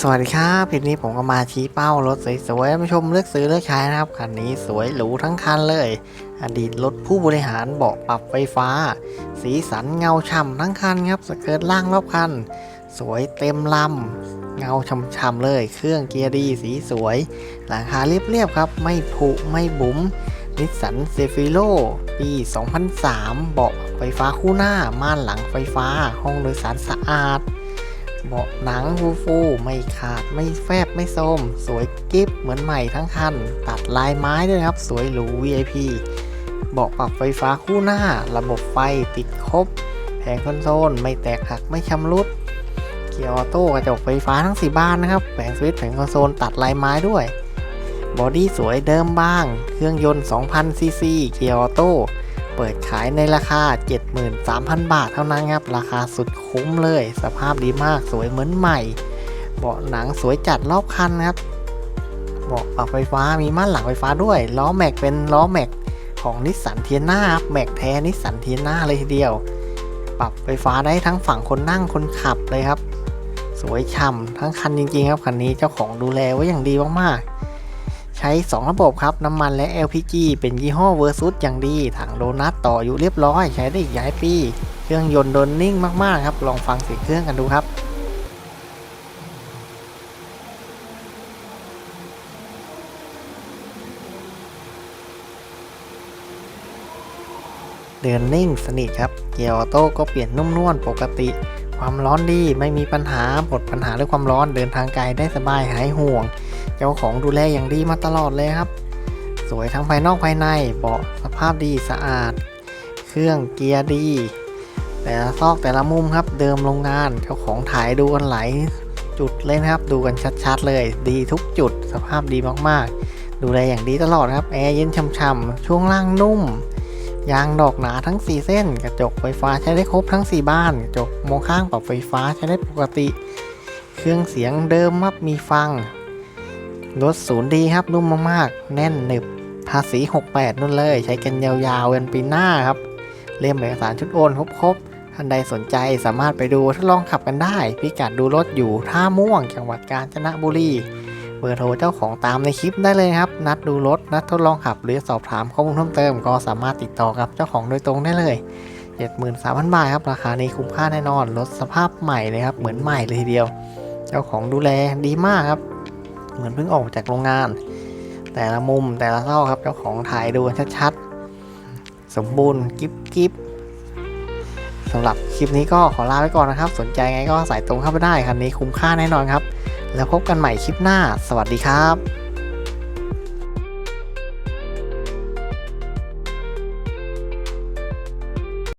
สวัสดีครับคลิปนี้ผมก็มาชี้เป้ารถสวยๆมาชมเลือกซื้อเลือกใช้นะครับคันนี้สวยหรูทั้งคันเลย อดีตรถผู้บริหารเบาะปรับไฟฟ้า สีสันเงาฉ่ำทั้งคันครับสเกิร์ตล่างรอบคัน สวยเต็มลำเงาฉ่ำๆเลย เครื่องเกียร์ดีสีสวยราคาเรียบๆครับ ไม่ผุไม่บุ๋มนิสสันเซฟิโลปี 2003 เบาะไฟฟ้าคู่หน้าม่านหลังไฟฟ้า ห้องโดยสารสะอาด เบาะหนังฟูฟูไม่ขาดไม่แฟบไม่โทมสวยกิ๊บเหมือนใหม่ทั้งคัน ตัดลายไม้ด้วยครับ สวยหรู VIP เบาะปรับไฟฟ้าคู่หน้า ระบบไฟติดครบ แผงคอนโซลไม่แตกหักไม่ชำรุด เกียร์ออโต้กระจกไฟฟ้าทั้ง 4บานนะครับ แผงสวิตช์แผงคอนโซลตัดลายไม้ด้วยบอดี้สวยเดิมบ้าง เครื่องยนต์ 2,000 ซีซี เกียร์ออโต้ เปิดขายในราคา 73,000 บาทเท่านั้นครับ ราคาสุดคุ้มเลย สภาพดีมากสวยเหมือนใหม่ เบาะหนังสวยจัดรอบคันครับเบาะปรับไฟฟ้ามีม่านหลังไฟฟ้าด้วยล้อแม็กเป็นล้อแม็กของนิสสันเทียนาครับแม็กแท้นิสสันเทียนาเลยทีเดียว ปรับไฟฟ้าได้ทั้งฝั่งคนนั่งคนขับเลยครับ สวยฉ่ำทั้งคันจริงๆครับคันนี้เจ้าของดูแลไว้อย่างดีมากๆ ช้ 2 ระบบครับ น้ำมันและ LPG เป็นยี่ห้อเวอร์ซุสอย่างดี ถังโดนัทต่ออยู่เรียบร้อย ใช้ได้อีกหลายปี เครื่องยนต์โดนนิ่งมากๆครับ ลองฟังเสียงเครื่องกันดูครับเดินนิ่งสนิทครับ เกียร์ออโต้ก็เปลี่ยนนุ่มนวลปกติ ความร้อนดีไม่มีปัญหาหมดปัญหาเรื่องความร้อนเดินทางไกลได้สบายหายห่วง เจ้าของดูแลอย่างดีมาตลอดเลยครับ สวยทั้งภายนอกภายในเบาะสภาพดีสะอาด เครื่องเกียร์ดี แต่ละซอกแต่ละมุมครับ เดิมโรงงานเจ้าของถ่ายดูกันหลายจุดเลยนะครับ ดูกันชัดๆเลย ดีทุกจุดสภาพดีมากๆ ดูแลอย่างดีตลอดครับแอร์เย็นช่ำๆช่วงล่างนุ่มยางดอกหนาทั้ง 4 เส้น กระจกไฟฟ้าใช้ได้ครบทั้ง 4 บ้าน กระจกมองข้างปรับไฟฟ้าใช้ได้ปกติ เครื่องเสียงเดิมมับมีฟัง รถศูนย์ดีครับนุ่มมากๆ แน่นหนึบภาษี 68 นู่นเลย ใช้กันยาวๆกันปีหน้าครับเล่มเอกสารชุดโอนครบๆท่านใดสนใจสามารถไปดูทดลองขับกันได้ พิกัดดูรถอยู่ท่าม่วงจังหวัดกาญจนบุรีเบอร์โทรเจ้าของตามในคลิปได้เลยครับ นัดดูรถ นัดทดลองขับ หรือสอบถามข้อมูลเพิ่มเติม ก็สามารถติดต่อกับเจ้าของโดยตรงได้เลย 73,000 บาทครับ ราคานี้คุ้มค่าแน่นอน รถสภาพใหม่เลยครับ เหมือนใหม่เลยทีเดียว เจ้าของดูแลดีมากครับ เหมือนเพิ่งออกจากโรงงาน แต่ละมุมแต่ละซอกครับเจ้าของถ่ายดูชัดๆ สมบูรณ์กิ๊บกิ๊บสำหรับคลิปนี้ก็ขอลาไปก่อนนะครับ สนใจไงก็สายตรงเข้าไปได้คันนี้คุ้มค่าแน่นอนครับ แล้วพบกันใหม่คลิปหน้า สวัสดีครับ